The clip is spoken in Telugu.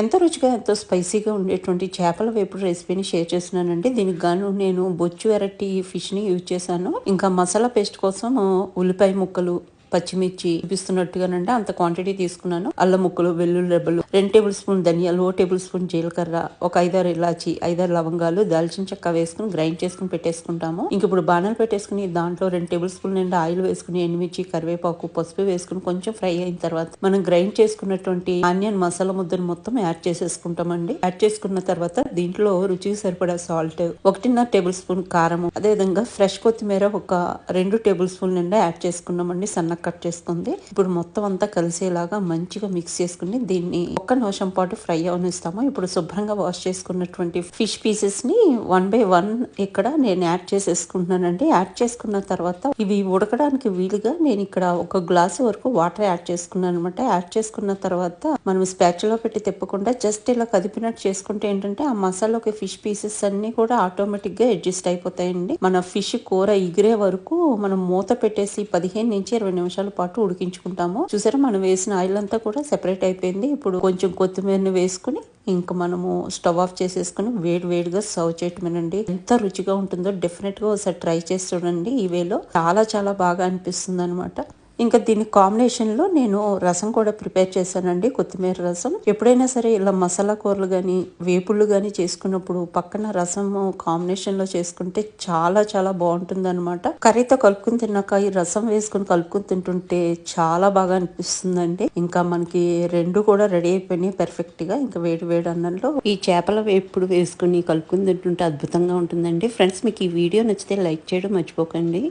ఎంత రుచిగా ఎంతో స్పైసీగా ఉండేటువంటి చేపల వేపుడు రెసిపీని షేర్ చేస్తున్నానండి. దీనికి గాను నేను బొచ్చు వెరైటీ ఫిష్ని యూజ్ చేశాను. ఇంకా మసాలా పేస్ట్ కోసం ఉల్లిపాయ ముక్కలు పచ్చిమిర్చి చూపిస్తున్నట్టుగానండి అంత క్వాంటిటీ తీసుకున్నాను. అల్లం ముక్కలు వెల్లుల్లి రెబ్బలు రెండు టేబుల్ స్పూన్ ధనియాలు ఓ టేబుల్ స్పూన్ జీలకర్ర ఒక ఐదారు ఇలాచి ఐదారు లవంగాలు దాల్చిన చెక్క వేసుకుని గ్రైండ్ చేసుకుని పెట్టేసుకుంటాము. ఇంక ఇప్పుడు బాణాలు పెట్టేసుకుని దాంట్లో రెండు టేబుల్ స్పూన్ నిండా ఆయిల్ వేసుకుని ఎండుమిర్చి కరివేపాకు పసుపు వేసుకుని కొంచెం ఫ్రై అయిన తర్వాత మనం గ్రైండ్ చేసుకున్నటువంటి ఆనియన్ మసాలా ముద్దను మొత్తం యాడ్ చేసేసుకుంటామండి. యాడ్ చేసుకున్న తర్వాత దీంట్లో రుచికి సరిపడా సాల్ట్ ఒకటిన్నర టేబుల్ స్పూన్ కారం అదేవిధంగా ఫ్రెష్ కొత్తిమీర ఒక రెండు టేబుల్ స్పూన్ నిండా యాడ్ చేసుకున్నామండి. సన్నగా కట్ చేసుకుంది. ఇప్పుడు మొత్తం అంతా కలిసేలాగా మంచిగా మిక్స్ చేసుకుని దీన్ని ఒక్క నిమిషం పాటు ఫ్రై అవనిస్తాము. ఇప్పుడు శుభ్రంగా వాష్ చేసుకున్నటువంటి ఫిష్ పీసెస్ని వన్ బై వన్ ఇక్కడ నేను యాడ్ చేసేసుకుంటున్నానండి. యాడ్ చేసుకున్న తర్వాత ఇవి ఉడకడానికి వీలుగా నేను ఇక్కడ ఒక గ్లాస్ వరకు వాటర్ యాడ్ చేసుకున్నాను అనమాట యాడ్ చేసుకున్న తర్వాత మనం స్పాచులో పెట్టి తిప్పకుండా జస్ట్ ఇలా కదిపినట్టు చేసుకుంటే ఏంటంటే ఆ మసాలాకి ఫిష్ పీసెస్ అన్ని కూడా ఆటోమేటిక్గా అడ్జస్ట్ అయిపోతాయండి. మన ఫిష్ కూర ఎగిరే వరకు మనం మూత పెట్టేసి పదిహేను నుంచి ఇరవై నిమిషాల పాటు ఉడికించుకుంటాము. చూసారా మనం వేసిన ఆయిల్ అంతా కూడా సెపరేట్ అయిపోయింది. ఇప్పుడు కొంచెం కొత్తిమీరని వేసుకుని ఇంకా మనము స్టవ్ ఆఫ్ చేసేసుకుని వేడి వేడిగా సర్వ్ చేయటమేనండి. ఎంత రుచిగా ఉంటుందో డెఫినెట్గా ఒకసారి ట్రై చేసి చూడండి. ఈ వేలో చాలా చాలా బాగా అనిపిస్తుంది అనమాట ఇంకా దీని కాంబినేషన్లో నేను రసం కూడా ప్రిపేర్ చేశానండి కొత్తిమీర రసం. ఎప్పుడైనా సరే ఇలా మసాలా కూరలు కానీ వేపుళ్ళు కానీ చేసుకున్నప్పుడు పక్కన రసం కాంబినేషన్లో చేసుకుంటే చాలా చాలా బాగుంటుంది అనమాట కర్రీతో కలుపుకుని తిన్నాక ఈ రసం వేసుకుని కలుపుకుని తింటుంటే చాలా బాగా అనిపిస్తుందండి. ఇంకా మనకి రెండు కూడా రెడీ అయిపోయినాయి పెర్ఫెక్ట్గా. ఇంకా వేడి వేడి అన్నంలో ఈ చేపల వేపుడు వేసుకుని కలుపుకుని తింటుంటే అద్భుతంగా ఉంటుందండి. ఫ్రెండ్స్ మీకు ఈ వీడియో నచ్చితే లైక్ చేయడం మర్చిపోకండి.